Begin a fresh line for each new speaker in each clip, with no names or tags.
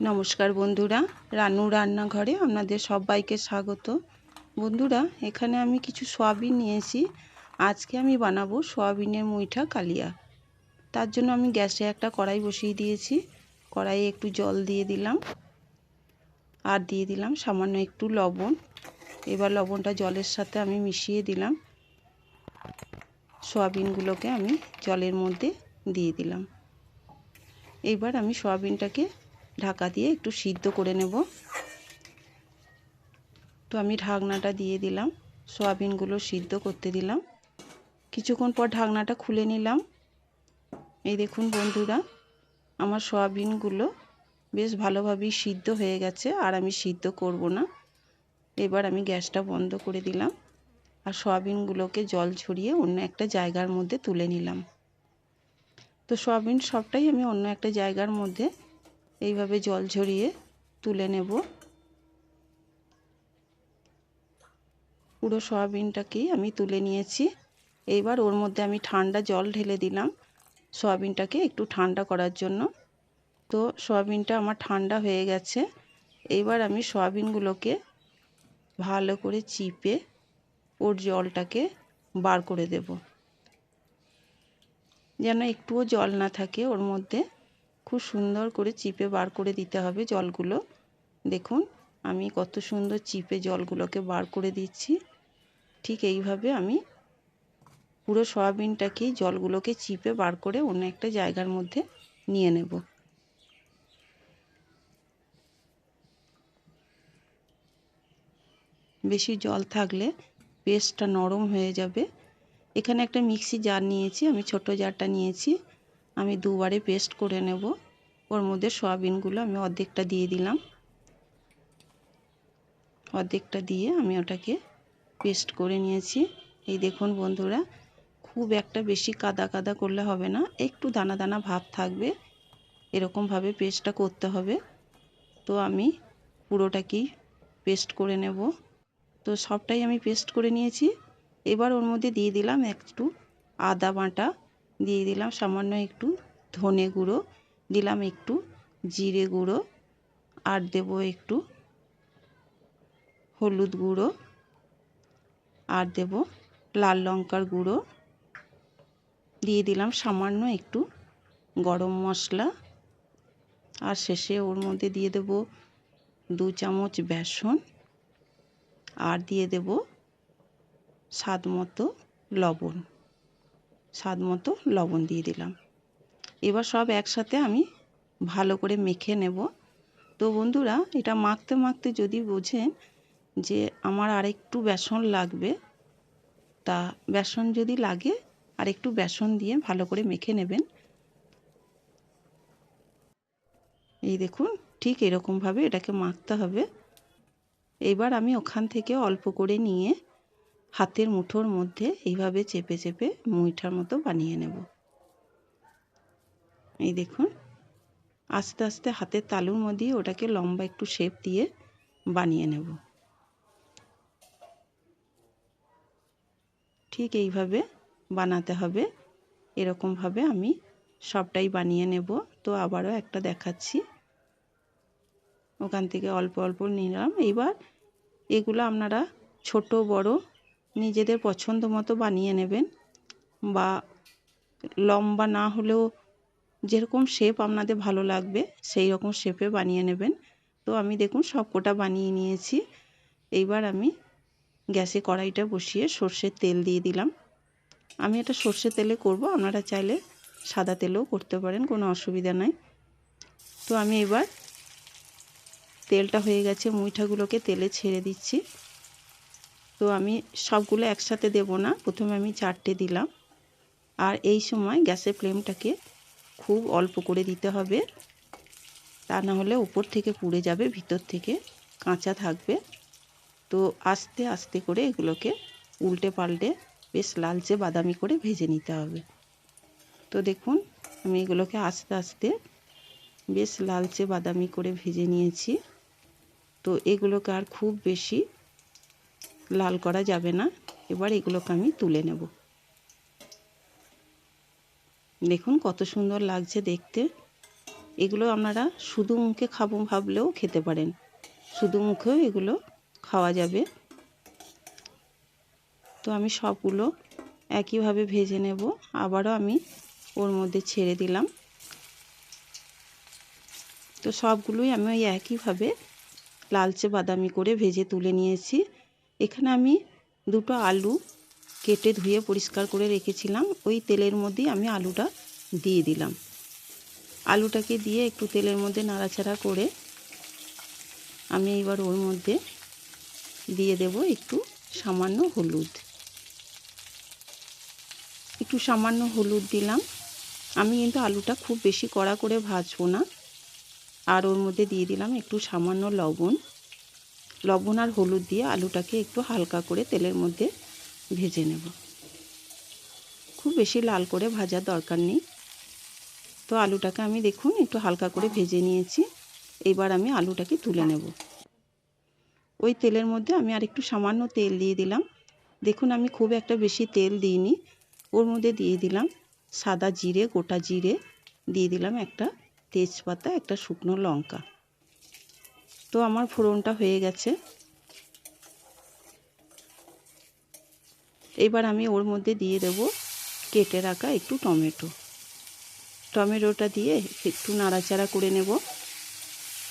নমস্কার বন্ধুরা, রানু রান্নাঘরে আপনাদের সবাইকে স্বাগত। বন্ধুরা, এখানে আমি কিছু সোয়াবিন নিয়েছি আজকে আমি বানাবো সোয়াবিনের মুইঠা কালিয়া। তার জন্য আমি গ্যাসে একটা কড়াই বসিয়ে দিয়েছি। কড়াইয়ে একটু জল দিয়ে দিলাম। আর দিয়ে দিলাম সামান্য একটু লবণ। এবার লবণটা জলের সাথে আমি মিশিয়ে দিলাম। সোয়াবিনগুলোকে আমি জলের মধ্যে দিয়ে দিলাম। এইবার আমি সয়াবিনটাকে ঢাকা দিয়ে একটু সিদ্ধ করে নেব। তো আমি ঢাকনাটা দিয়ে দিলাম, সয়াবিনগুলো সিদ্ধ করতে দিলাম। কিছুক্ষণ পর ঢাকনাটা খুলে নিলাম। এই দেখুন বন্ধুরা, আমার সয়াবিনগুলো বেশ ভালোভাবেই সিদ্ধ হয়ে গেছে, আর আমি সিদ্ধ করব না। এবার আমি গ্যাসটা বন্ধ করে দিলাম, আর সয়াবিনগুলোকে জল ছড়িয়ে অন্য একটা জায়গার মধ্যে তুলে নিলাম। তো সয়াবিন সবটাই আমি অন্য একটা জায়গার মধ্যে এইভাবে জল ঝরিয়ে তুলে নেব। পুরো সয়াবিনটাকেই আমি তুলে নিয়েছি। এইবার ওর মধ্যে আমি ঠান্ডা জল ঢেলে দিলাম সয়াবিনটাকে একটু ঠান্ডা করার জন্য। তো সয়াবিনটা আমার ঠান্ডা হয়ে গেছে। এইবার আমি সয়াবিনগুলোকে ভালো করে চিপে ওর জলটাকে বার করে দেব। যেন একটুও জল না থাকে ওর মধ্যে। খুব সুন্দর করে চিপে বার করে দিতে হবে জলগুলো। দেখুন, আমি কত সুন্দর চিপে জলগুলোকে বার করে দিচ্ছি। ঠিক এইভাবে আমি পুরো সয়াবিনটাকেই জলগুলোকে চিপে বার করে অন্য একটা জায়গার মধ্যে নিয়ে নেব। বেশি জল থাকলে পেস্টটা নরম হয়ে যাবে। এখানে একটা মিক্সি জার নিয়েছি, আমি ছোট জারটা নিয়েছি। আমি দুবারে পেস্ট করে নেব। ওর মধ্যে সয়াবিনগুলো আমি অর্ধেকটা দিয়ে দিলাম। অর্ধেকটা দিয়ে আমি ওটাকে পেস্ট করে নিয়েছি। এই দেখুন বন্ধুরা, খুব একটা বেশি কাদা কাদা করলে হবে না, একটু দানা দানা ভাব থাকবে। এরকমভাবে পেস্টটা করতে হবে। তো আমি পুরোটাকেই পেস্ট করে নেব। তো সবটাই আমি পেস্ট করে নিয়েছি। এবার ওর মধ্যে দিয়ে দিলাম একটু আদা বাটা। দিয়ে দিলাম সামান্য একটু ধনে গুঁড়ো, দিলাম একটু জিরে গুঁড়ো আর দেব একটু হলুদ গুঁড়ো আর দেব লাল লঙ্কার গুঁড়ো। দিয়ে দিলাম সামান্য একটু গরম মশলা আর শেষে ওর মধ্যে দিয়ে দেব দু চামচ বেসন আর দিয়ে দেব স্বাদ মতো লবণ। স্বাদ মতো লবণ দিয়ে দিলাম। এবার সব একসাথে আমি ভালো করে মেখে নেব। তো বন্ধুরা, এটা মাখতে মাখতে যদি বোঝেন যে আমার আর একটু বেসন লাগবে, তা বেসন যদি লাগে আর একটু বেসন দিয়ে ভালো করে মেখে নেবেন। এই দেখুন, ঠিক এরকমভাবে এটাকে মাখতে হবে। এবার আমি ওখান থেকে অল্প করে নিয়ে হাতের মুঠোর মধ্যে এইভাবে চেপে চেপে মুইঠার মতো বানিয়ে নেব। এই দেখুন, আস্তে আস্তে হাতের তালুর মধ্যে ওটাকে লম্বা একটু শেপ দিয়ে বানিয়ে নেব। ঠিক এইভাবে বানাতে হবে। এরকমভাবে আমি সবটাই বানিয়ে নেব। তো আবারও একটা দেখাচ্ছি। ওখান থেকে অল্প অল্প নিলাম। এইবার এগুলো আপনারা ছোট বড় নিজেদের পছন্দ মতো বানিয়ে নেবেন বা লম্বা না হলেও যেরকম শেপ আপনাদের ভালো লাগবে সেই রকম শেপে বানিয়ে নেবেন। তো আমি দেখুন সব কোটা বানিয়ে নিয়েছি। এইবার আমি গ্যাসে কড়াইটা বসিয়ে সর্ষের তেল দিয়ে দিলাম। আমি এটা সর্ষের তেলে করব, আপনারা চাইলে সাদা তেলেও করতে পারেন, কোনো অসুবিধা নাই। তো আমি এবার তেলটা হয়ে গেছে, মুইঠাগুলোকে তেলে ছেড়ে দিচ্ছি। তো আমি সবগুলো একসাথে দেব না। প্রথমে আমি চারটে দিলাম। আর এই সময় গ্যাসের ফ্লেমটাকে খুব অল্প করে দিতে হবে। তা না হলে উপর থেকে পুড়ে যাবে, ভিতর থেকে কাঁচা থাকবে। তো আস্তে আস্তে করে এগুলোকে উল্টে পাল্টে বেশ লালচে বাদামি করে ভেজে নিতে হবে। তো দেখুন, আমি এগুলোকে আস্তে আস্তে বেশ লালচে বাদামি করে ভেজে নিয়েছি। তো এগুলোকে আর খুব বেশি লাল করা যাবে না। এবার এগুলোকে আমি তুলে নেব। দেখুন কত সুন্দর লাগছে দেখতে। এগুলো আপনারা শুধু মুখে খাব ভাবলেও খেতে পারেন। শুধু মুখেও এগুলো খাওয়া যাবে। তো আমি সবগুলো একইভাবে ভেজে নেব। আবারও আমি ওর মধ্যে ছেড়ে দিলাম। তো সবগুলোই আমি ওই একইভাবে লালচে বাদামি করে ভেজে তুলে নিয়েছি। এখানে আমি দুটো আলু কেটে ধুয়ে পরিষ্কার করে রেখেছিলাম। ওই তেলের মধ্যেই আমি আলুটা দিয়ে দিলাম। আলুটাকে দিয়ে একটু তেলের মধ্যে নাড়াচাড়া করে আমি এবার ওর মধ্যে দিয়ে দেব একটু সামান্য হলুদ। একটু সামান্য হলুদ দিলাম। আমি কিন্তু আলুটা খুব বেশি কড়া করে ভাজবো না। আর ওর মধ্যে দিয়ে দিলাম একটু সামান্য লবণ। লবণ আর হলুদ দিয়ে আলুটাকে একটু হালকা করে তেলের মধ্যে ভেজে নেব। খুব বেশি লাল করে ভাজার দরকার নেই। তো আলুটাকে আমি দেখুন একটু হালকা করে ভেজে নিয়েছি। এবার আমি আলুটাকে তুলে নেব। ওই তেলের মধ্যে আমি আর একটু সামান্য তেল দিয়ে দিলাম। দেখুন আমি খুব একটা বেশি তেল দিইনি। ওর মধ্যে দিয়ে দিলাম সাদা জিরে, গোটা জিরে। দিয়ে দিলাম একটা তেজপাতা, একটা শুকনো লঙ্কা। তো আমার ফোড়নটা হয়ে গেছে। এবার আমি ওর মধ্যে দিয়ে দেব কেটে রাখা একটু টমেটো। টমেটোটা দিয়ে একটু নাড়াচাড়া করে নেব।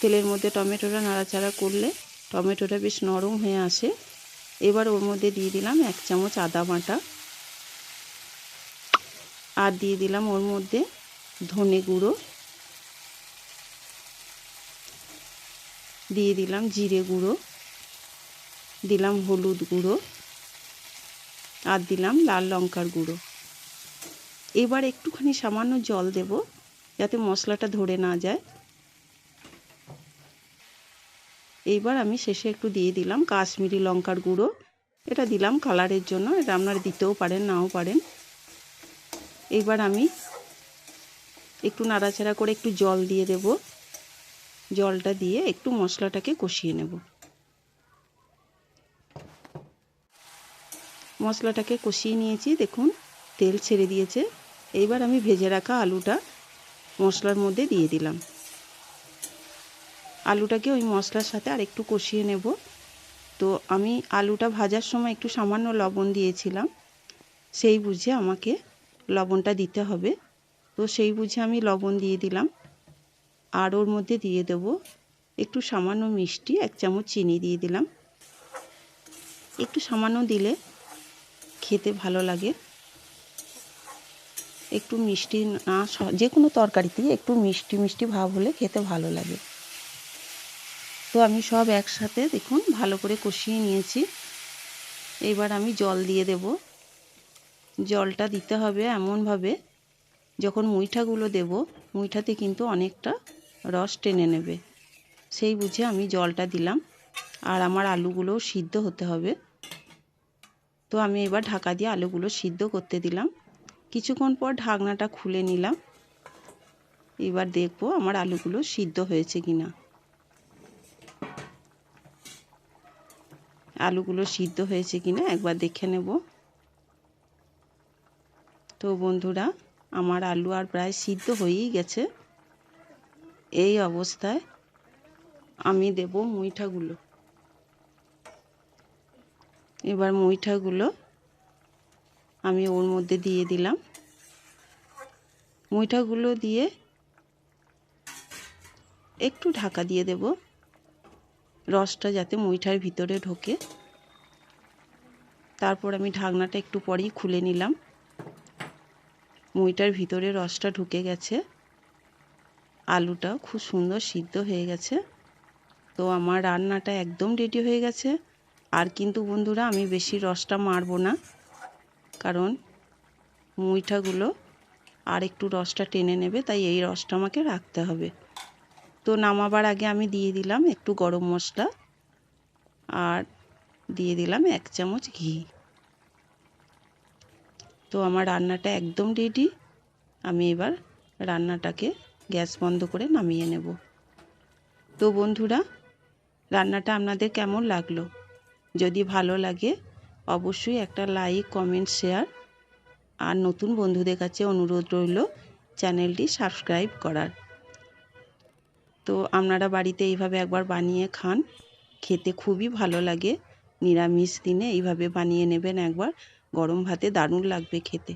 তেলের মধ্যে টমেটোটা নাড়াচাড়া করলে টমেটোটা বেশ নরম হয়ে আসে। এবার ওর মধ্যে দিয়ে দিলাম এক চামচ আদা বাটা। আর দিয়ে দিলাম ওর মধ্যে ধনে গুঁড়ো। দিয়ে দিলাম জিরে গুঁড়ো, দিলাম হলুদ গুঁড়ো আর দিলাম লাল লঙ্কার গুঁড়ো। এবার একটুখানি সামান্য জল দেব যাতে মশলাটা ধরে না যায়। এইবার আমি শেষে একটু দিয়ে দিলাম কাশ্মীরি লঙ্কার গুঁড়ো। এটা দিলাম কালারের জন্য, এটা আপনারা দিতেও পারেন, নাও পারেন। এইবার আমি একটু নাড়াচাড়া করে একটু জল দিয়ে দেব। জলটা দিয়ে একটু মশলাটাকে কষিয়ে নেব। মশলাটাকে কষিয়ে নিয়েছি, দেখুন, তেল ছেড়ে দিয়েছে। এইবার আমি ভেজে রাখা আলুটা মশলার মধ্যে দিয়ে দিলাম। আলুটাকে ওই মশলার সাথে আর একটু কষিয়ে নেব। তো আমি আলুটা ভাজার সময় একটু সামান্য লবণ দিয়েছিলাম। সেই বুঝে আমাকে লবণটা দিতে হবে। তো সেই বুঝে আমি লবণ দিয়ে দিলাম। আর ওর মধ্যে দিয়ে দেব। একটু সামান্য মিষ্টি, এক চামচ চিনি দিয়ে দিলাম। একটু সামান্য দিলে খেতে ভালো লাগে। একটু মিষ্টি না যে কোনো তরকারিতেই একটু মিষ্টি মিষ্টি ভাব হলে খেতে ভালো লাগে। তো আমি সব একসাথে দেখুন ভালো করে কষিয়ে নিয়েছি। এবার আমি জল দিয়ে দেব। জলটা দিতে হবে এমনভাবে, যখন মুইঠাগুলো দেব, মুইঠাতে কিন্তু অনেকটা রস টেনে নেবে। সেই বুঝে আমি জলটা দিলাম আর আমার আলুগুলোও সিদ্ধ হতে হবে। তো আমি এবার ঢাকা দিয়ে আলুগুলো সিদ্ধ করতে দিলাম। কিছুক্ষণ পর ঢাকনাটা খুলে নিলাম। এবার দেখব আমার আলুগুলো সিদ্ধ হয়েছে কিনা। আলুগুলো সিদ্ধ হয়েছে কিনা একবার দেখে নেব। তো বন্ধুরা, আমার আলু আর প্রায় সিদ্ধ হয়েই গেছে। এই অবস্থায় আমি দেব মুইঠাগুলো। এবার মুইঠাগুলো আমি ওর মধ্যে দিয়ে দিলাম। মুইঠাগুলো দিয়ে একটু ঢাকা দিয়ে দেব। রসটা যাতে মুইঠার ভিতরে ঢোকে। তারপর আমি ঢাকনাটা একটু পরেই খুলে নিলাম। মুইটার ভিতরে রসটা ঢুকে গেছে। আলুটা খুব সুন্দর সিদ্ধ হয়ে গেছে। তো আমার রান্নাটা একদম রেডি হয়ে গেছে। আর কিন্তু বন্ধুরা, আমি বেশি রসটা মারবো না। কারণ মুইঠাগুলো আর একটু রসটা টেনে নেবে, তাই এই রসটা আমাকে রাখতে হবে। তো নামাবার আগে আমি দিয়ে দিলাম একটু গরম মশলা আর দিয়ে দিলাম এক চামচ ঘি। তো আমার রান্নাটা একদম রেডি আমি এবার রান্নাটাকে গ্যাস বন্ধ করে নামিয়ে নেব। তো বন্ধুরা, রান্নাটা আপনাদের কেমন লাগল? যদি ভালো লাগে, অবশ্যই একটা লাইক, কমেন্ট, শেয়ার। আর নতুন বন্ধুদের কাছে অনুরোধ রইল, চ্যানেলটি সাবস্ক্রাইব করার। তো আপনারা বাড়িতে এইভাবে একবার বানিয়ে খান, খেতে খুবই ভালো লাগে। নিরামিষ দিনে এইভাবে বানিয়ে নেবেন একবার। গরম ভাতে দারুণ লাগবে খেতে।